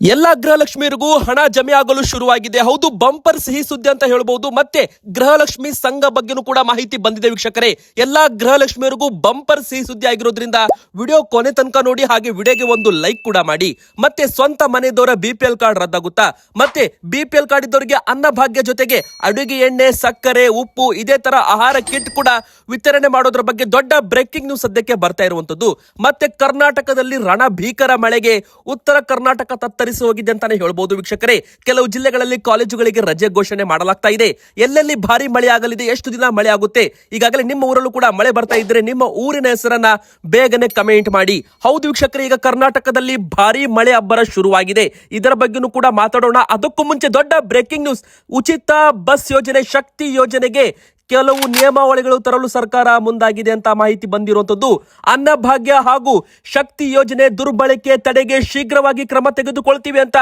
ಎಲ್ಲಾ ಗೃಹಲಕ್ಷ್ಮಿಯರಿಗೂ ಹಣ ಜಮೆ ಆಗಲು ಶುರುವಾಗಿದೆ. ಹೌದು ಬಂಪರ್ ಸಿಹಿ ಸುದ್ದಿ ಅಂತ ಹೇಳಬಹುದು ಮತ್ತೆ ಗೃಹಲಕ್ಷ್ಮಿ ಸಂಘ ಬಗ್ಗೆನೂ ಕೂಡ ಮಾಹಿತಿ ಬಂದಿದೆ ವೀಕ್ಷಕರೇ. ಎಲ್ಲಾ ಗೃಹಲಕ್ಷ್ಮಿಯರಿಗೂ ಬಂಪರ್ ಸಿಹಿ ಸುದ್ದಿ ಆಗಿರೋದ್ರಿಂದ ವಿಡಿಯೋ ಕೊನೆ ತನಕ ನೋಡಿ, ಹಾಗೆ ವಿಡಿಯೋಗೆ ಒಂದು ಲೈಕ್ ಕೂಡ ಮಾಡಿ. ಮತ್ತೆ ಸ್ವಂತ ಮನೆದವರ ಬಿ ಪಿ ಎಲ್ ಕಾರ್ಡ್ ರದ್ದಾಗುತ್ತಾ? ಮತ್ತೆ ಬಿ ಪಿ ಎಲ್ ಕಾರ್ಡ್ ಇದ್ದವರಿಗೆ ಅನ್ನಭಾಗ್ಯ ಜೊತೆಗೆ ಅಡುಗೆ ಎಣ್ಣೆ, ಸಕ್ಕರೆ, ಉಪ್ಪು, ಇದೇ ತರ ಆಹಾರ ಕಿಟ್ ಕೂಡ ವಿತರಣೆ ಮಾಡೋದ್ರ ಬಗ್ಗೆ ದೊಡ್ಡ ಬ್ರೇಕಿಂಗ್ ನ್ಯೂಸ್ ಸದ್ಯಕ್ಕೆ ಬರ್ತಾ ಇರುವಂತದ್ದು ಮತ್ತೆ ಕರ್ನಾಟಕದಲ್ಲಿ ರಣ ಭೀಕರ ಮಳೆಗೆ ಉತ್ತರ ಕರ್ನಾಟಕ ತತ್ತರಿಸಿ ಹೋಗಿದೆ ಅಂತಾನೆ ಹೇಳ್ಬೋದು ವೀಕ್ಷಕರೇ. ಕೆಲವು ಜಿಲ್ಲೆಗಳಲ್ಲಿ ಕಾಲೇಜುಗಳಿಗೆ ರಜೆ ಘೋಷಣೆ ಮಾಡಲಾಗ್ತಾ ಇದೆ. ಎಲ್ಲೆಲ್ಲಿ ಭಾರಿ ಮಳೆ ಆಗಲಿದೆ ಎಷ್ಟು ದಿನ ಮಳೆ ಆಗುತ್ತೆ? ಈಗಾಗಲೇ ನಿಮ್ಮ ಊರಲ್ಲೂ ಕೂಡ ಮಳೆ ಬರ್ತಾ ಇದ್ರೆ ನಿಮ್ಮ ಊರಿನ ಹೆಸರನ್ನ ಬೇಗನೆ ಕಮೆಂಟ್ ಮಾಡಿ. ಹೌದು ವೀಕ್ಷಕರೇ, ಈಗ ಕರ್ನಾಟಕದಲ್ಲಿ ಭಾರಿ ಮಳೆ ಅಬ್ಬರ ಶುರುವಾಗಿದೆ. ಇದರ ಬಗ್ಗೆನೂ ಕೂಡ ಮಾತಾಡೋಣ. ಅದಕ್ಕೂ ಮುಂಚೆ ದೊಡ್ಡ ಬ್ರೇಕಿಂಗ್ ನ್ಯೂಸ್ ಉಚಿತ ಬಸ್ ಯೋಜನೆ, ಶಕ್ತಿ ಯೋಜನೆಗೆ ಕೆಲವು ನಿಯಮಾವಳಿಗಳು ತರಲು ಸರ್ಕಾರ ಮುಂದಾಗಿದೆ ಅಂತ ಮಾಹಿತಿ ಬಂದಿರುವಂತದ್ದು ಅನ್ನಭಾಗ್ಯ ಹಾಗೂ ಶಕ್ತಿ ಯೋಜನೆ ದುರ್ಬಳಕೆ ತಡೆಗೆ ಶೀಘ್ರವಾಗಿ ಕ್ರಮ ತೆಗೆದುಕೊಳ್ತೀವಿ ಅಂತ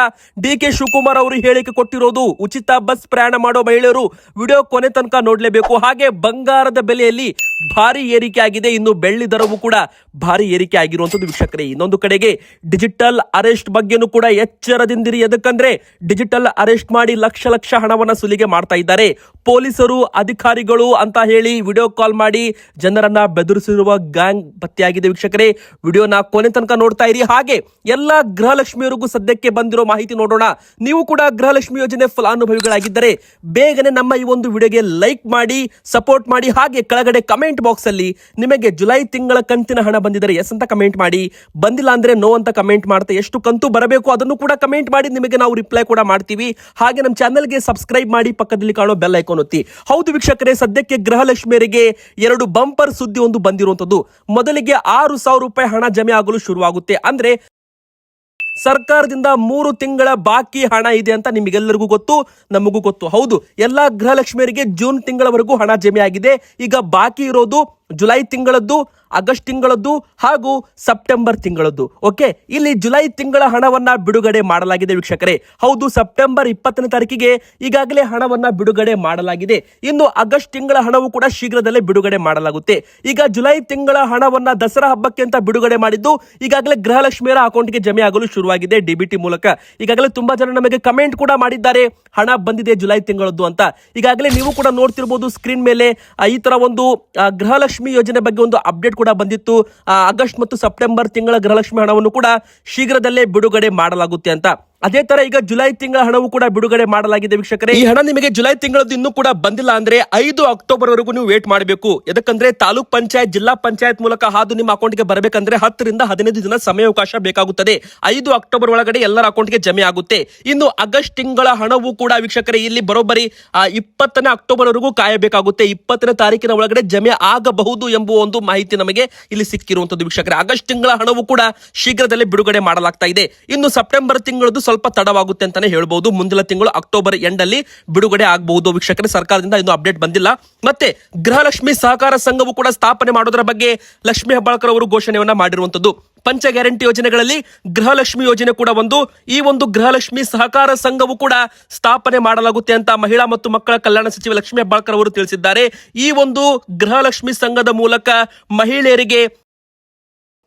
ಡಿ ಕೆ ಶಿವಕುಮಾರ್ ಅವರು ಹೇಳಿಕೆ ಕೊಟ್ಟಿರೋದು. ಉಚಿತ ಬಸ್ ಪ್ರಯಾಣ ಮಾಡೋ ಮಹಿಳೆಯರು ವಿಡಿಯೋ ಕೊನೆ ತನಕ ನೋಡಲೇಬೇಕು. ಹಾಗೆ ಬಂಗಾರದ ಬೆಲೆಯಲ್ಲಿ ಭಾರಿ ಏರಿಕೆ ಆಗಿದೆ. ಇನ್ನು ಬೆಳ್ಳಿ ದರವು ಕೂಡ ಭಾರಿ ಏರಿಕೆ ಆಗಿರುವಂತದ್ದು ವೀಕ್ಷಕರೇ. ಇನ್ನೊಂದು ಕಡೆಗೆ ಡಿಜಿಟಲ್ ಅರೆಸ್ಟ್ ಬಗ್ಗೆನೂ ಕೂಡ ಎಚ್ಚರದಿಂದಿರಿ. ಎದಕ್ಕಂದ್ರೆ ಡಿಜಿಟಲ್ ಅರೆಸ್ಟ್ ಮಾಡಿ ಲಕ್ಷ ಲಕ್ಷ ಹಣವನ್ನ ಸುಲಿಗೆ ಮಾಡ್ತಾ ಇದ್ದಾರೆ. ಪೊಲೀಸರು, ಅಧಿಕಾರಿಗಳು ಅಂತ ಹೇಳಿ ವಿಡಿಯೋ ಕಾಲ್ ಮಾಡಿ ಜನರನ್ನ ಬೆದರಿಸಿರುವ ಗ್ಯಾಂಗ್ ಪತ್ತೆಯಾಗಿದೆ ವೀಕ್ಷಕರೇ. ವಿಡಿಯೋನ ಕೊನೆ ತನಕ ನೋಡ್ತಾ ಇರಿ. ಹಾಗೆ ಎಲ್ಲಾ ಗೃಹಲಕ್ಷ್ಮಿಯವರಿಗೂ ಸದ್ಯಕ್ಕೆ ಬಂದಿರೋ ಮಾಹಿತಿ ನೋಡೋಣ. ನೀವು ಕೂಡ ಗೃಹಲಕ್ಷ್ಮಿ ಯೋಜನೆ ಫಲಾನುಭವಿಗಳಾಗಿದ್ದರೆ ಬೇಗನೆ ನಮ್ಮ ಈ ಒಂದು ವಿಡಿಯೋಗೆ ಲೈಕ್ ಮಾಡಿ, ಸಪೋರ್ಟ್ ಮಾಡಿ. ಹಾಗೆ ಕೆಳಗಡೆ ಕಮೆಂಟ್ ಬಾಕ್ಸ್ ಅಲ್ಲಿ ನಿಮಗೆ ಜುಲೈ ತಿಂಗಳ ಕಂತಿನ ಹಣ ಬಂದಿದ್ದರೆ ಎಸ್ ಅಂತ ಕಮೆಂಟ್ ಮಾಡಿ. ಬಂದಿಲ್ಲ ಅಂದ್ರೆ ನೋ ಅಂತ ಕಮೆಂಟ್ ಮಾಡ್ತಾ ಎಷ್ಟು ಕಂತು ಬರಬೇಕು ಅದನ್ನು ಕೂಡ ಕಮೆಂಟ್ ಮಾಡಿ. ನಿಮಗೆ ನಾವು ರಿಪ್ಲೈ ಕೂಡ ಮಾಡ್ತೀವಿ. ಹಾಗೆ ನಮ್ಮ ಚಾನಲ್ಗೆ ಸಬ್ಸ್ಕ್ರೈಬ್ ಮಾಡಿ ಪಕ್ಕದಲ್ಲಿ ಕಾಣೋ ಬೆಲ್ ಐಕಾನ್ ಒತ್ತಿ. ಹೌದು ವೀಕ್ಷಕರೇ ಸದ್ಯಕ್ಕೆ ಗೃಹಲಕ್ಷ್ಮಿಯರಿಗೆ ಎರಡು ಬಂಪರ್ ಸುದ್ದಿ ಒಂದು ಬಂದಿರುವಂತದ್ದು ಮೊದಲಿಗೆ ಆರು ಸಾವಿರ ರೂಪಾಯಿ ಹಣ ಜಮೆ ಆಗಲು ಶುರುವಾಗುತ್ತೆ. ಅಂದ್ರೆ ಸರ್ಕಾರದಿಂದ ಮೂರು ತಿಂಗಳ ಬಾಕಿ ಹಣ ಇದೆ ಅಂತ ನಿಮಗೆಲ್ಲರಿಗೂ ಗೊತ್ತು, ನಮಗೂ ಗೊತ್ತು. ಹೌದು, ಎಲ್ಲಾ ಗೃಹಲಕ್ಷ್ಮಿಯರಿಗೆ ಜೂನ್ ತಿಂಗಳವರೆಗೂ ಹಣ ಜಮೆ ಆಗಿದೆ. ಈಗ ಬಾಕಿ ಇರೋದು ಜುಲೈ ತಿಂಗಳದ್ದು ಆಗಸ್ಟ್ ತಿಂಗಳದ್ದು ಹಾಗೂ ಸೆಪ್ಟೆಂಬರ್ ತಿಂಗಳದ್ದು. ಓಕೆ ಇಲ್ಲಿ ಜುಲೈ ತಿಂಗಳ ಹಣವನ್ನ ಬಿಡುಗಡೆ ಮಾಡಲಾಗಿದೆ ವೀಕ್ಷಕರೇ. ಹೌದು ಸೆಪ್ಟೆಂಬರ್ ಇಪ್ಪತ್ತನೇ ತಾರೀಕಿಗೆ ಈಗಾಗಲೇ ಹಣವನ್ನ ಬಿಡುಗಡೆ ಮಾಡಲಾಗಿದೆ. ಇನ್ನು ಆಗಸ್ಟ್ ತಿಂಗಳ ಹಣವು ಕೂಡ ಶೀಘ್ರದಲ್ಲೇ ಬಿಡುಗಡೆ ಮಾಡಲಾಗುತ್ತೆ. ಈಗ ಜುಲೈ ತಿಂಗಳ ಹಣವನ್ನ ದಸರಾ ಹಬ್ಬಕ್ಕೆ ಅಂತ ಬಿಡುಗಡೆ ಮಾಡಿದ್ದು ಈಗಾಗಲೇ ಗೃಹಲಕ್ಷ್ಮಿಯರ ಅಕೌಂಟ್ಗೆ ಜಮೆ ಆಗಲು ಶುರುವಾಗಿದೆ ಡಿಬಿಟಿ ಮೂಲಕ. ಈಗಾಗಲೇ ತುಂಬಾ ಜನ ನಮಗೆ ಕಮೆಂಟ್ ಕೂಡ ಮಾಡಿದ್ದಾರೆ ಹಣ ಬಂದಿದೆ ಜುಲೈ ತಿಂಗಳದ್ದು ಅಂತ. ಈಗಾಗಲೇ ನೀವು ಕೂಡ ನೋಡ್ತಿರ್ಬೋದು ಸ್ಕ್ರೀನ್ ಮೇಲೆ ಈ ತರ ಒಂದು ಆ, ಗೃಹಲಕ್ಷ್ಮಿ ಯೋಜನೆ ಬಗ್ಗೆ ಒಂದು ಅಪ್ಡೇಟ್ ಕೂಡ ಬಂದಿತ್ತು. ಆಗಸ್ಟ್ ಮತ್ತು ಸೆಪ್ಟೆಂಬರ್ ತಿಂಗಳ ಗೃಹಲಕ್ಷ್ಮಿ ಹಣವನ್ನು ಕೂಡ ಶೀಘ್ರದಲ್ಲೇ ಬಿಡುಗಡೆ ಮಾಡಲಾಗುತ್ತೆ ಅಂತ. ಅದೇ ತರ ಈಗ ಜುಲೈ ತಿಂಗಳ ಹಣವು ಕೂಡ ಬಿಡುಗಡೆ ಮಾಡಲಾಗಿದೆ ವೀಕ್ಷಕರೇ. ಈ ಹಣ ನಿಮಗೆ ಜುಲೈ ತಿಂಗಳದ್ದು ಇನ್ನೂ ಕೂಡ ಬಂದಿಲ್ಲ ಅಂದ್ರೆ ಐದು ಅಕ್ಟೋಬರ್ ವರೆಗೂ ನೀವು ವೇಟ್ ಮಾಡಬೇಕು. ಯಾಕಂದ್ರೆ ತಾಲೂಕ್ ಪಂಚಾಯತ್, ಜಿಲ್ಲಾ ಪಂಚಾಯತ್ ಮೂಲಕ ಹಾದು ನಿಮ್ಮ ಅಕೌಂಟ್ಗೆ ಬರಬೇಕಂದ್ರೆ ಹತ್ತರಿಂದ ಹದಿನೈದು ದಿನ ಸಮಯಾವಕಾಶ ಬೇಕಾಗುತ್ತದೆ. ಐದು ಅಕ್ಟೋಬರ್ ಒಳಗಡೆ ಎಲ್ಲರ ಅಕೌಂಟ್ಗೆ ಜಮೆ ಆಗುತ್ತೆ. ಇನ್ನು ಆಗಸ್ಟ್ ತಿಂಗಳ ಹಣವು ಕೂಡ ವೀಕ್ಷಕರೇ ಇಲ್ಲಿ ಬರೋಬ್ಬರಿ ಇಪ್ಪತ್ತನೇ ಅಕ್ಟೋಬರ್ ವರೆಗೂ ಕಾಯಬೇಕಾಗುತ್ತೆ. ಇಪ್ಪತ್ತನೇ ತಾರೀಕಿನ ಒಳಗಡೆ ಜಮೆ ಆಗಬಹುದು ಎಂಬುವ ಒಂದು ಮಾಹಿತಿ ನಮಗೆ ಇಲ್ಲಿ ಸಿಕ್ಕಿರುವಂತದ್ದು ವೀಕ್ಷಕರೇ. ಆಗಸ್ಟ್ ತಿಂಗಳ ಹಣವು ಕೂಡ ಶೀಘ್ರದಲ್ಲೇ ಬಿಡುಗಡೆ ಮಾಡಲಾಗ್ತಾ ಇದೆ. ಇನ್ನು ಸೆಪ್ಟೆಂಬರ್ ತಿಂಗಳದ್ದು ಸ್ವಲ್ಪ ತಡವಾಗುತ್ತೆ ಅಂತಾನೆ ಹೇಳ್ಬಹುದು ಮುಂದಿನ ತಿಂಗಳು ಅಕ್ಟೋಬರ್ ಎಂಡ್ ಅಲ್ಲಿ ಬಿಡುಗಡೆ ಆಗಬಹುದು. ವೀಕ್ಷಕರೇ, ಸರ್ಕಾರದಿಂದ ಇನ್ನು ಅಪ್ಡೇಟ್ ಬಂದಿಲ್ಲ. ಮತ್ತೆ ಗೃಹಲಕ್ಷ್ಮಿ ಸಹಕಾರ ಸಂಘವು ಕೂಡ ಸ್ಥಾಪನೆ ಮಾಡೋದರ ಬಗ್ಗೆ ಲಕ್ಷ್ಮಿ ಹೆಬ್ಬಾಳ್ಕರ್ ಅವರು ಘೋಷಣೆಯನ್ನ ಮಾಡಿರುವಂತದ್ದು ಪಂಚ ಗ್ಯಾರಂಟಿ ಯೋಜನೆಗಳಲ್ಲಿ ಗೃಹಲಕ್ಷ್ಮಿ ಯೋಜನೆ ಕೂಡ ಒಂದು. ಈ ಒಂದು ಗೃಹಲಕ್ಷ್ಮಿ ಸಹಕಾರ ಸಂಘವು ಕೂಡ ಸ್ಥಾಪನೆ ಮಾಡಲಾಗುತ್ತೆ ಅಂತ ಮಹಿಳಾ ಮತ್ತು ಮಕ್ಕಳ ಕಲ್ಯಾಣ ಸಚಿವ ಲಕ್ಷ್ಮಿ ಹೆಬ್ಬಾಳ್ಕರ್ ಅವರು ತಿಳಿಸಿದ್ದಾರೆ. ಈ ಒಂದು ಗೃಹಲಕ್ಷ್ಮಿ ಸಂಘದ ಮೂಲಕ ಮಹಿಳೆಯರಿಗೆ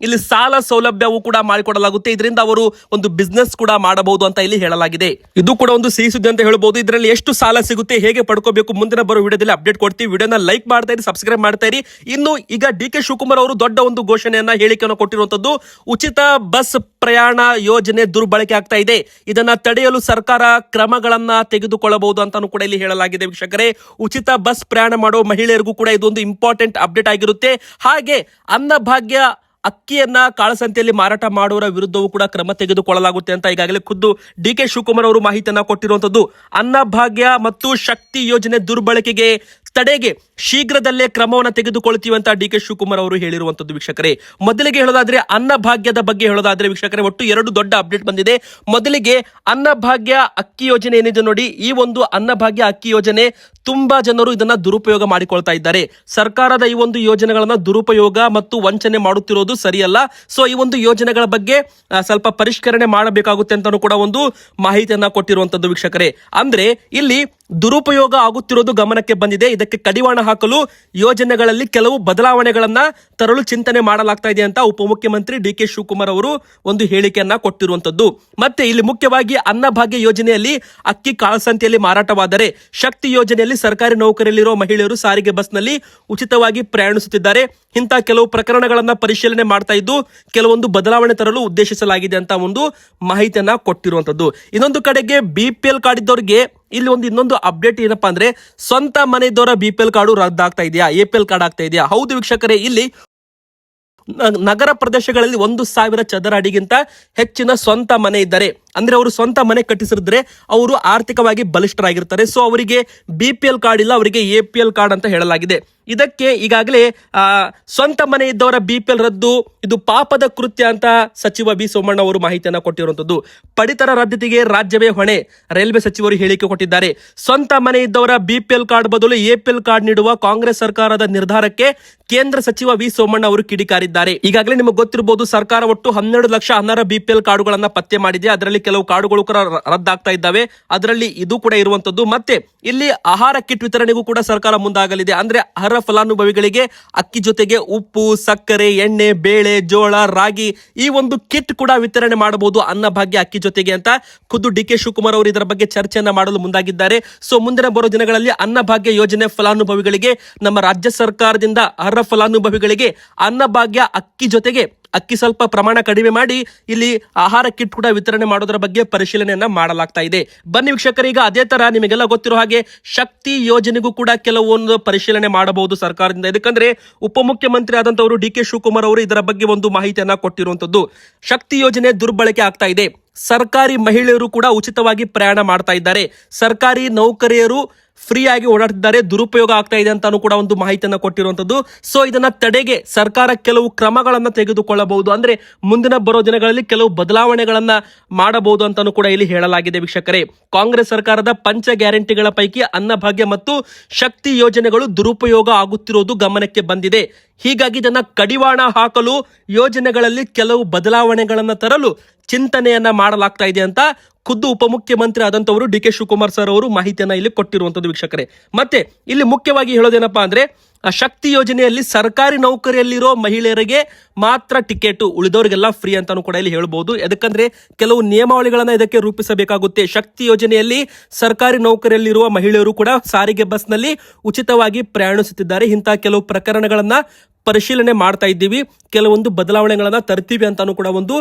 ಇಲ್ಲಿ ಸಾಲ ಸೌಲಭ್ಯವೂ ಕೂಡ ಮಾಡಿಕೊಡಲಾಗುತ್ತೆ. ಇದರಿಂದ ಅವರು ಒಂದು ಬಿಸ್ನೆಸ್ ಕೂಡ ಮಾಡಬಹುದು ಅಂತ ಇಲ್ಲಿ ಹೇಳಲಾಗಿದೆ. ಇದು ಕೂಡ ಒಂದು ಸಿಹಿ ಸುದ್ದಿ ಅಂತ ಹೇಳಬಹುದು ಇದರಲ್ಲಿ ಎಷ್ಟು ಸಾಲ ಸಿಗುತ್ತೆ, ಹೇಗೆ ಪಡ್ಕೋಬೇಕು ಮುಂದಿನ ಬರೋ ವಿಡಿಯೋದಲ್ಲಿ ಅಪ್ಡೇಟ್ ಕೊಡ್ತೀವಿ. ವಿಡಿಯೋನ ಲೈಕ್ ಮಾಡ್ತಾ ಇರಿ ಸಬ್ಸ್ಕ್ರೈಬ್ ಮಾಡ್ತಾ ಇರಿ. ಇನ್ನು ಈಗ ಡಿ ಕೆ ಶಿವಕುಮಾರ್ ಅವರು ದೊಡ್ಡ ಒಂದು ಘೋಷಣೆಯನ್ನ, ಹೇಳಿಕೆಯನ್ನು ಕೊಟ್ಟಿರುವಂತದ್ದು ಉಚಿತ ಬಸ್ ಪ್ರಯಾಣ ಯೋಜನೆ ದುರ್ಬಳಕೆ ಆಗ್ತಾ ಇದೆ. ಇದನ್ನ ತಡೆಯಲು ಸರ್ಕಾರ ಕ್ರಮಗಳನ್ನ ತೆಗೆದುಕೊಳ್ಳಬಹುದು ಅಂತಾನು ಕೂಡ ಇಲ್ಲಿ ಹೇಳಲಾಗಿದೆ ವೀಕ್ಷಕರೇ. ಉಚಿತ ಬಸ್ ಪ್ರಯಾಣ ಮಾಡೋ ಮಹಿಳೆಯರಿಗೂ ಕೂಡ ಇದೊಂದು ಇಂಪಾರ್ಟೆಂಟ್ ಅಪ್ಡೇಟ್ ಆಗಿರುತ್ತೆ. ಹಾಗೆ ಅನ್ನಭಾಗ್ಯ ಅಕ್ಕಿಯನ್ನ ಕಾಳಸಂತೆಯಲ್ಲಿ ಮಾರಾಟ ಮಾಡುವರ ವಿರುದ್ಧವೂ ಕೂಡ ಕ್ರಮ ತೆಗೆದುಕೊಳ್ಳಲಾಗುತ್ತೆ ಅಂತ ಈಗಾಗಲೇ ಖುದ್ದು ಡಿ ಕೆ ಶಿವಕುಮಾರ್ ಅವರು ಮಾಹಿತಿಯನ್ನ ಕೊಟ್ಟಿರುವಂತದ್ದು ಅನ್ನಭಾಗ್ಯ ಮತ್ತು ಶಕ್ತಿ ಯೋಜನೆ ದುರ್ಬಳಕೆಗೆ ತಡೆಗೆ ಶೀಘ್ರದಲ್ಲೇ ಕ್ರಮವನ್ನು ತೆಗೆದುಕೊಳ್ತೀವಿ ಅಂತ ಡಿ ಕೆ ಶಿವಕುಮಾರ್ ಅವರು ಹೇಳಿರುವಂತದ್ದು ವೀಕ್ಷಕರೇ. ಮೊದಲಿಗೆ ಹೇಳೋದಾದ್ರೆ ಅನ್ನಭಾಗ್ಯದ ಬಗ್ಗೆ ಹೇಳೋದಾದ್ರೆ ವೀಕ್ಷಕರೇ, ಒಟ್ಟು ಎರಡು ದೊಡ್ಡ ಅಪ್ಡೇಟ್ ಬಂದಿದೆ. ಮೊದಲಿಗೆ ಅನ್ನಭಾಗ್ಯ ಅಕ್ಕಿ ಯೋಜನೆ ಏನಿದೆ ನೋಡಿ, ಈ ಒಂದು ಅನ್ನಭಾಗ್ಯ ಅಕ್ಕಿ ಯೋಜನೆ ತುಂಬಾ ಜನರು ಇದನ್ನ ದುರುಪಯೋಗ ಮಾಡಿಕೊಳ್ತಾ ಇದ್ದಾರೆ. ಸರ್ಕಾರದ ಈ ಒಂದು ಯೋಜನೆಗಳನ್ನ ದುರುಪಯೋಗ ಮತ್ತು ವಂಚನೆ ಮಾಡುತ್ತಿರೋದು ಸರಿಯಲ್ಲ. ಸೊ ಈ ಒಂದು ಯೋಜನೆಗಳ ಬಗ್ಗೆ ಸ್ವಲ್ಪ ಪರಿಷ್ಕರಣೆ ಮಾಡಬೇಕಾಗುತ್ತೆ ಅಂತಾನೂ ಕೂಡ ಒಂದು ಮಾಹಿತಿಯನ್ನ ಕೊಟ್ಟಿರುವಂತದ್ದು ವೀಕ್ಷಕರೇ. ಅಂದ್ರೆ, ಇಲ್ಲಿ ದುರುಪಯೋಗ ಆಗುತ್ತಿರುವುದು ಗಮನಕ್ಕೆ ಬಂದಿದೆ. ಇದಕ್ಕೆ ಕಡಿವಾಣ ಹಾಕಲು ಯೋಜನೆಗಳಲ್ಲಿ ಕೆಲವು ಬದಲಾವಣೆಗಳನ್ನ ತರಲು ಚಿಂತನೆ ಮಾಡಲಾಗ್ತಾ ಇದೆ ಅಂತ ಉಪಮುಖ್ಯಮಂತ್ರಿ ಡಿ ಕೆ ಶಿವಕುಮಾರ್ ಅವರು ಒಂದು ಹೇಳಿಕೆಯನ್ನ ಕೊಟ್ಟಿರುವಂತದ್ದು. ಮತ್ತೆ ಇಲ್ಲಿ ಮುಖ್ಯವಾಗಿ ಅನ್ನಭಾಗ್ಯ ಯೋಜನೆಯಲ್ಲಿ ಅಕ್ಕಿ ಕಾಳಸಂತೆಯಲ್ಲಿ ಮಾರಾಟವಾದರೆ ಶಕ್ತಿ ಯೋಜನೆಯಲ್ಲಿ ಸರ್ಕಾರಿ ನೌಕರಿಯಲ್ಲಿರುವ ಮಹಿಳೆಯರು ಸಾರಿಗೆ ಬಸ್ನಲ್ಲಿ ಉಚಿತವಾಗಿ ಪ್ರಯಾಣಿಸುತ್ತಿದ್ದಾರೆ. ಇಂಥ ಕೆಲವು ಪ್ರಕರಣಗಳನ್ನ ಪರಿಶೀಲನೆ ಮಾಡ್ತಾ ಇದ್ದು ಕೆಲವೊಂದು ಬದಲಾವಣೆ ತರಲು ಉದ್ದೇಶಿಸಲಾಗಿದೆ ಅಂತ ಒಂದು ಮಾಹಿತಿಯನ್ನ ಕೊಟ್ಟಿರುವಂತದ್ದು. ಇನ್ನೊಂದು ಕಡೆಗೆ ಬಿ ಪಿ ಎಲ್ ಕಾರ್ಡ್ ಇದ್ದವರಿಗೆ ಇಲ್ಲಿ ಒಂದು ಇನ್ನೊಂದು ಅಪ್ಡೇಟ್ ಏನಪ್ಪ ಅಂದ್ರೆ ಸ್ವಂತ ಮನೆದವರ ಬಿ ಪಿ ಎಲ್ ಕಾರ್ಡು ರದ್ದಾಗ್ತಾ ಇದೆಯಾ? ಎ ಪಿ ಎಲ್ ಕಾರ್ಡ್ ಆಗ್ತಾ ಇದೆಯಾ? ಹೌದು ವೀಕ್ಷಕರೇ, ಇಲ್ಲಿ ನಗರ ಪ್ರದೇಶಗಳಲ್ಲಿ ಒಂದು ಸಾವಿರ ಚದರ ಅಡಿಗಿಂತ ಹೆಚ್ಚಿನ ಸ್ವಂತ ಮನೆ ಇದ್ದರೆ ಅಂದ್ರೆ ಅವರು ಸ್ವಂತ ಮನೆ ಕಟ್ಟಿಸಿದ್ರೆ ಅವರು ಆರ್ಥಿಕವಾಗಿ ಬಲಿಷ್ಠರಾಗಿರ್ತಾರೆ ಸೊ ಅವರಿಗೆ ಬಿ ಪಿ ಎಲ್ ಕಾರ್ಡ್ ಇಲ್ಲ, ಅವರಿಗೆ ಎ ಪಿ ಎಲ್ ಕಾರ್ಡ್ ಅಂತ ಹೇಳಲಾಗಿದೆ. ಇದಕ್ಕೆ ಈಗಾಗಲೇ ಸ್ವಂತ ಮನೆ ಇದ್ದವರ ಬಿ ಪಿ ಎಲ್ ರದ್ದು, ಇದು ಪಾಪದ ಕೃತ್ಯ ಅಂತ ಸಚಿವ ಬಿ ಸೋಮಣ್ಣ ಅವರು ಮಾಹಿತಿಯನ್ನು ಕೊಟ್ಟಿರುವಂತದ್ದು. ಪಡಿತರ ರದ್ದತಿಗೆ ರಾಜ್ಯವೇ ಹೊಣೆ, ರೈಲ್ವೆ ಸಚಿವರು ಹೇಳಿಕೆ ಕೊಟ್ಟಿದ್ದಾರೆ. ಸ್ವಂತ ಮನೆ ಇದ್ದವರ ಬಿ ಪಿ ಎಲ್ ಕಾರ್ಡ್ ಬದಲು ಎ ಪಿ ಎಲ್ ಕಾರ್ಡ್ ನೀಡುವ ಕಾಂಗ್ರೆಸ್ ಸರ್ಕಾರದ ನಿರ್ಧಾರಕ್ಕೆ ಕೇಂದ್ರ ಸಚಿವ ವಿ ಸೋಮಣ್ಣ ಅವರು ಕಿಡಿಕಾರಿದ್ದಾರೆ. ಈಗಾಗಲೇ ನಿಮಗೆ ಗೊತ್ತಿರಬಹುದು, ಸರ್ಕಾರ ಒಟ್ಟು ಹನ್ನೆರಡು ಲಕ್ಷ ಹನ್ನೆರಡು ಬಿ ಪಿ ಎಲ್ ಕಾರ್ಡುಗಳನ್ನ ಪತ್ತೆ ಮಾಡಿದೆ. ಅದರಲ್ಲಿ ಕೆಲವು ಕಾರ್ಡುಗಳು ಕೂಡ ರದ್ದಾಗ್ತಾ ಇದ್ದಾವೆ. ಅದರಲ್ಲಿ ಇದು ಕೂಡ ಇರುವಂತದ್ದು. ಮತ್ತೆ ಇಲ್ಲಿ ಆಹಾರ ಕಿಟ್ ವಿತರಣೆಗೂ ಕೂಡ ಸರ್ಕಾರ ಮುಂದಾಗಲಿದೆ. ಅಂದ್ರೆ ಅರ್ಹ ಫಲಾನುಭವಿಗಳಿಗೆ ಅಕ್ಕಿ ಜೊತೆಗೆ ಉಪ್ಪು, ಸಕ್ಕರೆ, ಎಣ್ಣೆ, ಬೇಳೆ, ಜೋಳ, ರಾಗಿ ಈ ಒಂದು ಕಿಟ್ ಕೂಡ ವಿತರಣೆ ಮಾಡಬಹುದು ಅನ್ನಭಾಗ್ಯ ಅಕ್ಕಿ ಜೊತೆಗೆ ಅಂತ ಖುದ್ದು ಡಿ ಕೆ ಶಿವಕುಮಾರ್ ಅವರು ಇದರ ಬಗ್ಗೆ ಚರ್ಚೆಯನ್ನ ಮಾಡಲು ಮುಂದಾಗಿದ್ದಾರೆ. ಸೊ ಮುಂದಿನ ಬರೋ ದಿನಗಳಲ್ಲಿ ಅನ್ನಭಾಗ್ಯ ಯೋಜನೆ ಫಲಾನುಭವಿಗಳಿಗೆ ನಮ್ಮ ರಾಜ್ಯ ಸರ್ಕಾರದಿಂದ ಅರ್ಹ ಫಲಾನುಭವಿಗಳಿಗೆ ಅನ್ನಭಾಗ್ಯ ಅಕ್ಕಿ ಜೊತೆಗೆ ಅಕ್ಕಿ ಸ್ವಲ್ಪ ಪ್ರಮಾಣ ಕಡಿಮೆ ಮಾಡಿ ಇಲ್ಲಿ ಆಹಾರ ಕಿಟ್ ಕೂಡ ವಿತರಣೆ ಮಾಡೋದರ ಬಗ್ಗೆ ಪರಿಶೀಲನೆಯನ್ನ ಮಾಡಲಾಗ್ತಾ ಇದೆ. ಬನ್ನಿ ವೀಕ್ಷಕರೀಗ ಅದೇ ತರ ನಿಮಗೆಲ್ಲ ಗೊತ್ತಿರೋ ಹಾಗೆ ಶಕ್ತಿ ಯೋಜನೆಗೂ ಕೂಡ ಕೆಲವೊಂದು ಪರಿಶೀಲನೆ ಮಾಡಬಹುದು ಸರ್ಕಾರದಿಂದ. ಯಾಕಂದ್ರೆ ಉಪಮುಖ್ಯಮಂತ್ರಿ ಆದಂತವರು ಡಿ ಕೆ ಶಿವಕುಮಾರ್ ಅವರು ಇದರ ಬಗ್ಗೆ ಒಂದು ಮಾಹಿತಿಯನ್ನ ಕೊಟ್ಟಿರುವಂತದ್ದು. ಶಕ್ತಿ ಯೋಜನೆ ದುರ್ಬಳಕೆ ಆಗ್ತಾ ಇದೆ. ಸರ್ಕಾರಿ ಮಹಿಳೆಯರು ಕೂಡ ಉಚಿತವಾಗಿ ಪ್ರಯಾಣ ಮಾಡ್ತಾ ಇದ್ದಾರೆ. ಸರ್ಕಾರಿ ನೌಕರಿಯರು ಫ್ರೀ ಆಗಿ ಓಡಾಡ್ತಿದ್ದಾರೆ, ದುರುಪಯೋಗ ಆಗ್ತಾ ಇದೆ ಅಂತಾನು ಕೂಡ ಒಂದು ಮಾಹಿತಿಯನ್ನು ಕೊಟ್ಟಿರುವಂತದ್ದು ಸೊ ಇದನ್ನ ತಡೆಗೆ ಸರ್ಕಾರ ಕೆಲವು ಕ್ರಮಗಳನ್ನು ತೆಗೆದುಕೊಳ್ಳಬಹುದು. ಅಂದ್ರೆ ಮುಂದಿನ ಬರೋ ದಿನಗಳಲ್ಲಿ ಕೆಲವು ಬದಲಾವಣೆಗಳನ್ನ ಮಾಡಬಹುದು ಅಂತಾನು ಕೂಡ ಇಲ್ಲಿ ಹೇಳಲಾಗಿದೆ ವೀಕ್ಷಕರೇ. ಕಾಂಗ್ರೆಸ್ ಸರ್ಕಾರದ ಪಂಚ ಗ್ಯಾರಂಟಿಗಳ ಪೈಕಿ ಅನ್ನಭಾಗ್ಯ ಮತ್ತು ಶಕ್ತಿ ಯೋಜನೆಗಳು ದುರುಪಯೋಗ ಆಗುತ್ತಿರುವುದು ಗಮನಕ್ಕೆ ಬಂದಿದೆ. ಹೀಗಾಗಿ ಇದನ್ನ ಕಡಿವಾಣ ಹಾಕಲು ಯೋಜನೆಗಳಲ್ಲಿ ಕೆಲವು ಬದಲಾವಣೆಗಳನ್ನು ತರಲು ಚಿಂತನೆಯನ್ನ ಮಾಡಲಾಗ್ತಾ ಇದೆ ಅಂತ ಖುದ್ದು ಉಪಮುಖ್ಯಮಂತ್ರಿ ಆದಂತವರು ಡಿ ಕೆ ಶಿವಕುಮಾರ್ ಸರ್ ಅವರು ಮಾಹಿತಿಯನ್ನ ಇಲ್ಲಿ ಕೊಟ್ಟಿರುವಂತದ್ದು ವೀಕ್ಷಕರೇ. ಮತ್ತೆ ಇಲ್ಲಿ ಮುಖ್ಯವಾಗಿ ಹೇಳೋದೇನಪ್ಪಾ ಅಂದ್ರೆ ಶಕ್ತಿ ಯೋಜನೆಯಲ್ಲಿ ಸರ್ಕಾರಿ ನೌಕರಿಯಲ್ಲಿರೋ ಮಹಿಳೆಯರಿಗೆ ಮಾತ್ರ ಟಿಕೆಟ್ ಉಳಿದವರಿಗೆಲ್ಲ ಫ್ರೀ ಅಂತಾನು ಕೂಡ ಇಲ್ಲಿ ಹೇಳ್ಬೋದು. ಯಾಕಂದ್ರೆ ಕೆಲವು ನಿಯಮಾವಳಿಗಳನ್ನು ಇದಕ್ಕೆ ರೂಪಿಸಬೇಕಾಗುತ್ತೆ. ಶಕ್ತಿ ಯೋಜನೆಯಲ್ಲಿ ಸರ್ಕಾರಿ ನೌಕರಿಯಲ್ಲಿರುವ ಮಹಿಳೆಯರು ಕೂಡ ಸಾರಿಗೆ ಬಸ್ನಲ್ಲಿ ಉಚಿತವಾಗಿ ಪ್ರಯಾಣಿಸುತ್ತಿದ್ದಾರೆ. ಇಂತಹ ಕೆಲವು ಪ್ರಕರಣಗಳನ್ನು ಪರಿಶೀಲನೆ ಮಾಡ್ತಾ ಇದ್ದೀವಿ. ಕೆಲವೊಂದು ಬದಲಾವಣೆಗಳನ್ನ ತರ್ತೀವಿ ಅಂತಾನು ಕೂಡ ಒಂದು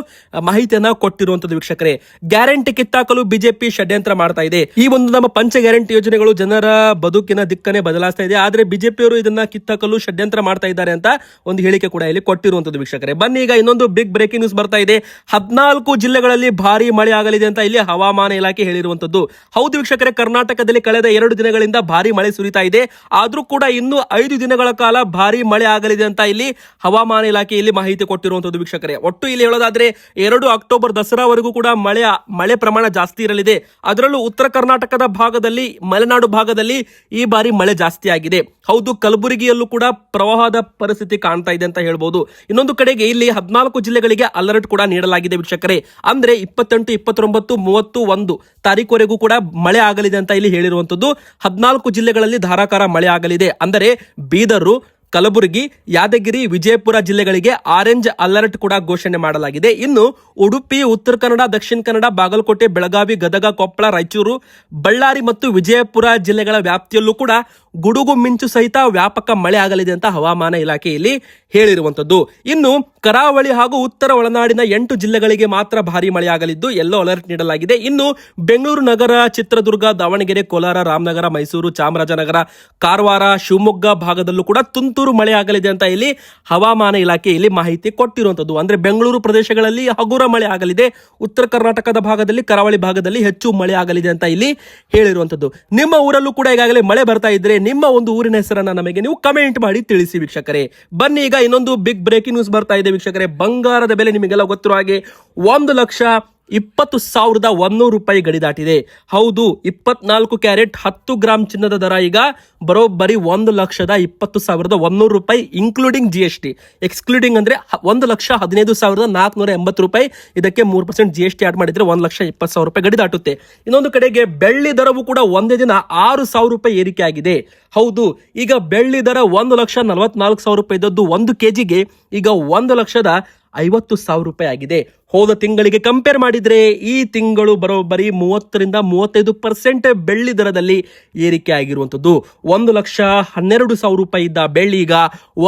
ಮಾಹಿತಿಯನ್ನ ಕೊಟ್ಟಿರುವಂತದ್ದು ವೀಕ್ಷಕರೇ. ಗ್ಯಾರಂಟಿ ಕಿತ್ತಾಕಲು ಬಿಜೆಪಿ ಷಡ್ಯಂತ್ರ ಮಾಡ್ತಾ ಇದೆ. ಈ ಒಂದು ನಮ್ಮ ಪಂಚ ಗ್ಯಾರಂಟಿ ಯೋಜನೆಗಳು ಜನರ ಬದುಕಿನ ದಿಕ್ಕನ್ನೇ ಬದಲಾಯಿಸ್ತಾ ಇದೆ. ಆದ್ರೆ ಬಿಜೆಪಿಯವರು ಇದನ್ನ ಕಿತ್ತಾಕಲು ಷಡ್ಯಂತ್ರ ಮಾಡ್ತಾ ಇದ್ದಾರೆ ಅಂತ ಒಂದು ಹೇಳಿಕೆ ಕೂಡ ಇಲ್ಲಿ ಕೊಟ್ಟಿರುವಂತದ್ದು ವೀಕ್ಷಕರೇ. ಬನ್ನಿ, ಈಗ ಇನ್ನೊಂದು ಬಿಗ್ ಬ್ರೇಕಿಂಗ್ ನ್ಯೂಸ್ ಬರ್ತಾ ಇದೆ. ಹದಿನಾಲ್ಕು ಜಿಲ್ಲೆಗಳಲ್ಲಿ ಭಾರಿ ಮಳೆ ಆಗಲಿದೆ ಅಂತ ಇಲ್ಲಿ ಹವಾಮಾನ ಇಲಾಖೆ ಹೇಳಿರುವಂತದ್ದು. ಹೌದು ವೀಕ್ಷಕರೇ, ಕರ್ನಾಟಕದಲ್ಲಿ ಕಳೆದ ಎರಡು ದಿನಗಳಿಂದ ಭಾರಿ ಮಳೆ ಸುರಿತಾ ಇದೆ. ಆದ್ರೂ ಕೂಡ ಇನ್ನು ಐದು ದಿನಗಳ ಕಾಲ ಭಾರಿ ಮಳೆ ಆಗಲಿದೆ ಅಂತ ಇಲ್ಲಿ ಹವಾಮಾನ ಇಲಾಖೆ ಇಲ್ಲಿ ಮಾಹಿತಿ ಕೊಟ್ಟಿರುವಂತದ್ದು ವೀಕ್ಷಕರೇ. ಒಟ್ಟು ಇಲ್ಲಿ ಹೇಳೋದಾದ್ರೆ, ಎರಡು ಅಕ್ಟೋಬರ್ ದಸರಾವರೆಗೂ ಕೂಡ ಮಳೆ ಮಳೆ ಪ್ರಮಾಣ ಜಾಸ್ತಿ ಇರಲಿದೆ. ಅದರಲ್ಲೂ ಉತ್ತರ ಕರ್ನಾಟಕದ ಭಾಗದಲ್ಲಿ, ಮಲೆನಾಡು ಭಾಗದಲ್ಲಿ ಈ ಬಾರಿ ಮಳೆ ಜಾಸ್ತಿ ಆಗಿದೆ. ಹೌದು, ಕಲಬುರಗಿಯಲ್ಲೂ ಕೂಡ ಪ್ರವಾಹದ ಪರಿಸ್ಥಿತಿ ಕಾಣ್ತಾ ಇದೆ ಅಂತ ಹೇಳ್ಬೋದು. ಇನ್ನೊಂದು ಕಡೆಗೆ ಇಲ್ಲಿ ಹದಿನಾಲ್ಕು ಜಿಲ್ಲೆಗಳಿಗೆ ಅಲರ್ಟ್ ಕೂಡ ನೀಡಲಾಗಿದೆ ವೀಕ್ಷಕರೇ. ಅಂದ್ರೆ ಇಪ್ಪತ್ತೆಂಟು, ಇಪ್ಪತ್ತೊಂಬತ್ತು ಮೂವತ್ತು ಒಂದು ತಾರೀಕುವರೆಗೂ ಕೂಡ ಮಳೆ ಆಗಲಿದೆ ಅಂತ ಇಲ್ಲಿ ಹೇಳಿರುವಂತದ್ದು ಹದಿನಾಲ್ಕು ಜಿಲ್ಲೆಗಳಲ್ಲಿ ಧಾರಾಕಾರ ಮಳೆ ಆಗಲಿದೆ. ಅಂದರೆ ಬೀದರು ಕಲಬುರಗಿ, ಯಾದಗಿರಿ, ವಿಜಯಪುರ ಜಿಲ್ಲೆಗಳಿಗೆ ಆರೆಂಜ್ ಅಲರ್ಟ್ ಕೂಡ ಘೋಷಣೆ ಮಾಡಲಾಗಿದೆ. ಇನ್ನು ಉಡುಪಿ, ಉತ್ತರ ಕನ್ನಡ, ದಕ್ಷಿಣ ಕನ್ನಡ, ಬಾಗಲಕೋಟೆ, ಬೆಳಗಾವಿ, ಗದಗ, ಕೊಪ್ಪಳ, ರಾಯಚೂರು, ಬಳ್ಳಾರಿ ಮತ್ತು ವಿಜಯಪುರ ಜಿಲ್ಲೆಗಳ ವ್ಯಾಪ್ತಿಯಲ್ಲೂ ಕೂಡ ಗುಡುಗು ಮಿಂಚು ಸಹಿತ ವ್ಯಾಪಕ ಮಳೆ ಆಗಲಿದೆ ಅಂತ ಹವಾಮಾನ ಇಲಾಖೆ ಇಲ್ಲಿ ಹೇಳಿರುವಂತದ್ದು ಇನ್ನು ಕರಾವಳಿ ಹಾಗೂ ಉತ್ತರ ಒಳನಾಡಿನ ಎಂಟು ಜಿಲ್ಲೆಗಳಿಗೆ ಮಾತ್ರ ಭಾರಿ ಮಳೆಯಾಗಲಿದ್ದು ಎಲ್ಲೋ ಅಲರ್ಟ್ ನೀಡಲಾಗಿದೆ. ಇನ್ನು ಬೆಂಗಳೂರು ನಗರ, ಚಿತ್ರದುರ್ಗ, ದಾವಣಗೆರೆ, ಕೋಲಾರ, ರಾಮನಗರ, ಮೈಸೂರು, ಚಾಮರಾಜನಗರ, ಕಾರವಾರ, ಶಿವಮೊಗ್ಗ ಭಾಗದಲ್ಲೂ ಕೂಡ ತುಂತುರು ಮಳೆ ಆಗಲಿದೆ ಅಂತ ಇಲ್ಲಿ ಹವಾಮಾನ ಇಲಾಖೆ ಇಲ್ಲಿ ಮಾಹಿತಿ ಕೊಟ್ಟಿರುವಂತದ್ದು ಅಂದ್ರೆ ಬೆಂಗಳೂರು ಪ್ರದೇಶಗಳಲ್ಲಿ ಹಗುರ ಮಳೆ ಆಗಲಿದೆ. ಉತ್ತರ ಕರ್ನಾಟಕದ ಭಾಗದಲ್ಲಿ, ಕರಾವಳಿ ಭಾಗದಲ್ಲಿ ಹೆಚ್ಚು ಮಳೆ ಆಗಲಿದೆ ಅಂತ ಇಲ್ಲಿ ಹೇಳಿರುವಂತದ್ದು ನಿಮ್ಮ ಊರಲ್ಲೂ ಕೂಡ ಈಗಾಗಲೇ ಮಳೆ ಬರ್ತಾ ಇದ್ರೆ ನಿಮ್ಮ ಒಂದು ಊರಿನ ಹೆಸರನ್ನ ನಮಗೆ ನೀವು ಕಮೆಂಟ್ ಮಾಡಿ ತಿಳಿಸಿ ವೀಕ್ಷಕರೇ. ಬನ್ನಿ ಈಗ ಇನ್ನೊಂದು ಬಿಗ್ ಬ್ರೇಕಿಂಗ್ ನ್ಯೂಸ್ ಬರ್ತಾ ಇದೆ ವೀಕ್ಷಕರೇ. ಬಂಗಾರದ ಬೆಲೆ ನಿಮಗೆಲ್ಲ ಗೊತ್ತಿರೋ ಹಾಗೆ ಒಂದು ಲಕ್ಷ ಇಪ್ಪತ್ತು ಸಾವಿರದ ಒಂದೂರು ರೂಪಾಯಿ ಗಡಿ ದಾಟಿದೆ. ಹೌದು, ಇಪ್ಪತ್ನಾಲ್ಕು ಕ್ಯಾರೆಟ್ ಹತ್ತು ಗ್ರಾಮ್ ಚಿನ್ನದ ದರ ಈಗ ಬರೋಬ್ಬರಿ ಒಂದು ಲಕ್ಷದ ಇಪ್ಪತ್ತು ಸಾವಿರದ ಒಂದೂರು ರೂಪಾಯಿ including G S T excluding ಅಂದ್ರೆ ಒಂದು ಲಕ್ಷ ಹದಿನೈದು ಸಾವಿರದ ನಾಲ್ಕುನೂರ ಎಂಬತ್ತು ರೂಪಾಯಿ. ಇದಕ್ಕೆ ಮೂರು percent G S T add ಮಾಡಿದ್ರೆ ಒಂದು ಲಕ್ಷ ಇಪ್ಪತ್ತು ಸಾವಿರ ರೂಪಾಯಿ ಗಡಿ ದಾಟುತ್ತೆ. ಇನ್ನೊಂದು ಕಡೆಗೆ ಬೆಳ್ಳಿ ದರವು ಕೂಡ ಒಂದೇ ದಿನ ಆರು ಸಾವಿರ ರೂಪಾಯಿ ಏರಿಕೆ ಆಗಿದೆ. ಹೌದು, ಈಗ ಬೆಳ್ಳಿ ದರ ಒಂದು ಲಕ್ಷ ನಲವತ್ನಾಲ್ಕು ಸಾವಿರ ರೂಪಾಯಿ ಇದ್ದದ್ದು ಒಂದು ಕೆಜಿಗೆ ಈಗ ಒಂದು ಲಕ್ಷದ ಐವತ್ತು ಸಾವಿರ ರೂಪಾಯಿ ಆಗಿದೆ. ಹೋದ ತಿಂಗಳಿಗೆ ಕಂಪೇರ್ ಮಾಡಿದ್ರೆ ಈ ತಿಂಗಳು ಬರೋಬ್ಬರಿ ಮೂವತ್ತರಿಂದ ಮೂವತ್ತೈದು ಪರ್ಸೆಂಟ್ ಬೆಳ್ಳಿ ದರದಲ್ಲಿ ಏರಿಕೆ ಆಗಿರುವಂಥದ್ದು. ಒಂದು ಲಕ್ಷ ಹನ್ನೆರಡು ಸಾವಿರ ರೂಪಾಯಿ ಇದ್ದ ಬೆಳ್ಳಿ ಈಗ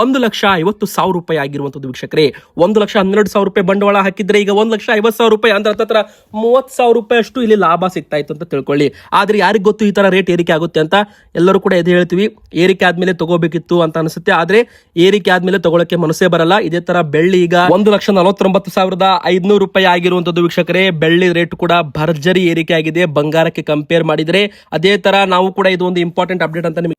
ಒಂದು ಲಕ್ಷ ಐವತ್ತು ಸಾವಿರ ರೂಪಾಯಿ ಆಗಿರುವಂಥದ್ದು ವೀಕ್ಷಕರೇ. ಒಂದು ಲಕ್ಷ ಹನ್ನೆರಡು ಸಾವಿರ ರೂಪಾಯಿ ಬಂಡವಾಳ ಹಾಕಿದ್ರೆ ಈಗ ಒಂದು ಲಕ್ಷ ಐವತ್ತು ಸಾವಿರ ರೂಪಾಯಿ ಅಂದ್ರೆ ಹತ್ರ ಮೂವತ್ತು ಸಾವಿರ ರೂಪಾಯಿ ಅಷ್ಟು ಇಲ್ಲಿ ಲಾಭ ಸಿಗ್ತಾ ಇತ್ತು ಅಂತ ತಿಳ್ಕೊಳ್ಳಿ. ಆದ್ರೆ ಯಾರಿಗೆ ಗೊತ್ತು ಈ ತರ ರೇಟ್ ಏರಿಕೆ ಆಗುತ್ತೆ ಅಂತ? ಎಲ್ಲರೂ ಕೂಡ ಎದು ಹೇಳ್ತೀವಿ. ಏರಿಕೆ ಆದ್ಮೇಲೆ ತಗೋಬೇಕಿತ್ತು ಅಂತ ಅನಿಸುತ್ತೆ. ಆದ್ರೆ ಏರಿಕೆ ಆದ್ಮೇಲೆ ತಗೊಳಕ್ಕೆ ಮನಸ್ಸೇ ಬರಲ್ಲ. ಇದೇ ತರ ಬೆಳ್ಳಿ ಈಗ ಒಂದು ಲಕ್ಷ ನಲವತ್ತೊಂಬತ್ತು ಸಾವಿರದ ಐದ್ನೂರು ರೂಪಾಯಿ ಆಗಿರುವಂತದ್ದು ವೀಕ್ಷಕರೇ, ಬೆಳ್ಳಿ ರೇಟ್ ಕೂಡ ಭರ್ಜರಿ ಏರಿಕೆ ಆಗಿದೆ ಬಂಗಾರಕ್ಕೆ ಕಂಪೇರ್ ಮಾಡಿದ್ರೆ ಅದೇ ತರ ನಾವು ಕೂಡ ಇದು ಒಂದು ಇಂಪಾರ್ಟೆಂಟ್ ಅಪ್ಡೇಟ್ ಅಂತ ನಿಮಗೆ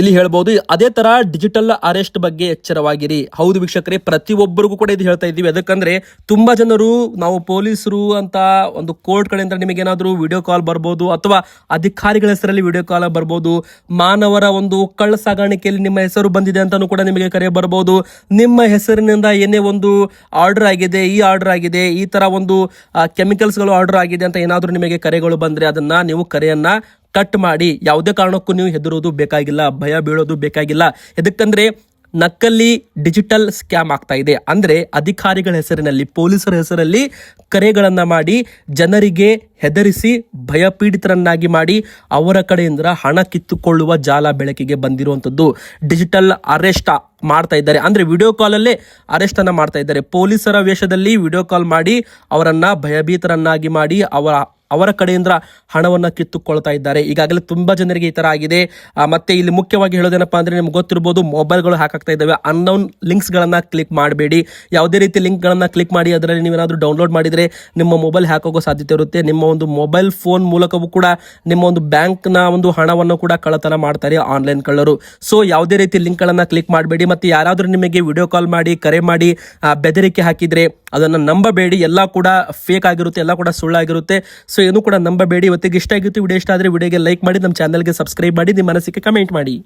ಇಲ್ಲಿ ಹೇಳ್ಬೋದು, ಅದೇ ತರ ಡಿಜಿಟಲ್ ಅರೆಸ್ಟ್ ಬಗ್ಗೆ ಎಚ್ಚರವಾಗಿರಿ. ಹೌದು ವೀಕ್ಷಕರೇ, ಪ್ರತಿಯೊಬ್ಬರಿಗೂ ಕೂಡ ಇದು ಹೇಳ್ತಾ ಇದ್ದೀವಿ. ಅದಕ್ಕಂದ್ರೆ ತುಂಬಾ ಜನರು, ನಾವು ಪೊಲೀಸರು ಅಂತ ಒಂದು ಕೋರ್ಟ್ ಕಡೆಯಿಂದ ನಿಮಗೆ ಏನಾದರೂ ವಿಡಿಯೋ ಕಾಲ್ ಬರ್ಬೋದು, ಅಥವಾ ಅಧಿಕಾರಿಗಳ ಹೆಸರಲ್ಲಿ ವಿಡಿಯೋ ಕಾಲ್ ಬರ್ಬೋದು, ಮಾನವರ ಒಂದು ಕಳ್ಳ ಸಾಗಾಣಿಕೆಯಲ್ಲಿ ನಿಮ್ಮ ಹೆಸರು ಬಂದಿದೆ ಅಂತಾನೂ ಕೂಡ ನಿಮಗೆ ಕರೆ ಬರ್ಬೋದು. ನಿಮ್ಮ ಹೆಸರಿನಿಂದ ಏನೇ ಒಂದು ಆರ್ಡರ್ ಆಗಿದೆ, ಈ ಆರ್ಡರ್ ಆಗಿದೆ, ಈ ತರ ಒಂದು ಕೆಮಿಕಲ್ಸ್ಗಳು ಆರ್ಡರ್ ಆಗಿದೆ ಅಂತ ಏನಾದರೂ ನಿಮಗೆ ಕರೆಗಳು ಬಂದ್ರೆ ಅದನ್ನ ನೀವು ಕರೆಯನ್ನ ಕಟ್ ಮಾಡಿ, ಯಾವುದೇ ಕಾರಣಕ್ಕೂ ನೀವು ಹೆದರೋದು ಬೇಕಾಗಿಲ್ಲ, ಭಯ ಬೀಳೋದು ಬೇಕಾಗಿಲ್ಲ. ಎದಕ್ಕಂದ್ರೆ ನಕಲಿ ಡಿಜಿಟಲ್ ಸ್ಕ್ಯಾಮ್ ಆಗ್ತಾ ಇದೆ. ಅಂದ್ರೆ ಅಧಿಕಾರಿಗಳ ಹೆಸರಿನಲ್ಲಿ, ಪೊಲೀಸರ ಹೆಸರಲ್ಲಿ ಕರೆಗಳನ್ನ ಮಾಡಿ, ಜನರಿಗೆ ಹೆದರಿಸಿ, ಭಯಪೀಡಿತರನ್ನಾಗಿ ಮಾಡಿ, ಅವರ ಕಡೆಯಿಂದ ಹಣ ಕಿತ್ತುಕೊಳ್ಳುವ ಜಾಲ ಬೆಳಕಿಗೆ ಬಂದಿರುವಂಥದ್ದು. ಡಿಜಿಟಲ್ ಅರೆಸ್ಟ್ ಮಾಡ್ತಾ ಇದ್ದಾರೆ. ಅಂದ್ರೆ ವಿಡಿಯೋ ಕಾಲಲ್ಲೇ ಅರೆಸ್ಟ್ ಅನ್ನ ಮಾಡ್ತಾ ಇದ್ದಾರೆ. ಪೊಲೀಸರ ವೇಷದಲ್ಲಿ ವಿಡಿಯೋ ಕಾಲ್ ಮಾಡಿ, ಅವರನ್ನ ಭಯಭೀತರನ್ನಾಗಿ ಮಾಡಿ, ಅವರ ಅವರ ಕಡೆಯಿಂದ ಹಣವನ್ನು ಕಿತ್ತುಕೊಳ್ತಾ ಇದ್ದಾರೆ. ಈಗಾಗಲೇ ತುಂಬಾ ಜನರಿಗೆ ಈ ತರ ಆಗಿದೆ. ಮತ್ತೆ ಇಲ್ಲಿ ಮುಖ್ಯವಾಗಿ ಹೇಳೋದೇನಪ್ಪ ಅಂದ್ರೆ ನಿಮ್ಗೆ ಗೊತ್ತಿರ್ಬೋದು ಮೊಬೈಲ್ಗಳು ಹಾಕಾಗ್ತಾ ಇದ್ದಾವೆ. ಅನ್ನೌನ್ ಲಿಂಕ್ಸ್ ಗಳನ್ನ ಕ್ಲಿಕ್ ಮಾಡಬೇಡಿ. ಯಾವುದೇ ರೀತಿ ಲಿಂಕ್ ಗಳನ್ನ ಕ್ಲಿಕ್ ಮಾಡಿ ಅದರಲ್ಲಿ ನೀವೇನಾದರೂ ಡೌನ್ಲೋಡ್ ಮಾಡಿದ್ರೆ ನಿಮ್ಮ ಮೊಬೈಲ್ ಹ್ಯಾಕ್ ಹೋಗೋ ಸಾಧ್ಯತೆ ಇರುತ್ತೆ. ನಿಮ್ಮ ಒಂದು ಮೊಬೈಲ್ ಫೋನ್ ಮೂಲಕವೂ ಕೂಡ ನಿಮ್ಮ ಒಂದು ಬ್ಯಾಂಕ್ನ ಒಂದು ಹಣವನ್ನು ಕೂಡ ಕಳ್ಳತನ ಮಾಡ್ತಾರೆ ಆನ್ಲೈನ್ ಕಳ್ಳರು. ಸೊ ಯಾವುದೇ ರೀತಿ ಲಿಂಕ್ ಗಳನ್ನ ಕ್ಲಿಕ್ ಮಾಡಬೇಡಿ. ಮತ್ತೆ ಯಾರಾದರೂ ನಿಮಗೆ ವಿಡಿಯೋ ಕಾಲ್ ಮಾಡಿ, ಕರೆ ಮಾಡಿ ಬೆದರಿಕೆ ಹಾಕಿದ್ರೆ ಅದನ್ನ ನಂಬಬೇಡಿ. ಎಲ್ಲ ಕೂಡ ಫೇಕ್ ಆಗಿರುತ್ತೆ, ಎಲ್ಲ ಕೂಡ ಸುಳ್ಳಾಗಿರುತ್ತೆ. ಸೊ ಏನು ಕೂಡ ನಂಬಬೇಡಿ. ಇವತ್ತಿಗೆ ಇಷ್ಟ ಆಗಿತ್ತು ವಿಡಿಯೋ ಇಷ್ಟ ಆದರೆ ವಿಡಿಯೋಗೆ ಲೈಕ್ ಮಾಡಿ, ನಮ್ಮ ಚಾನಲ್ಗೆ ಸಬ್ಸ್ಕ್ರೈಬ್ ಮಾಡಿ, ನಿಮ್ಮ ಮನಸ್ಸಿಗೆ ಕಮೆಂಟ್ ಮಾಡಿ.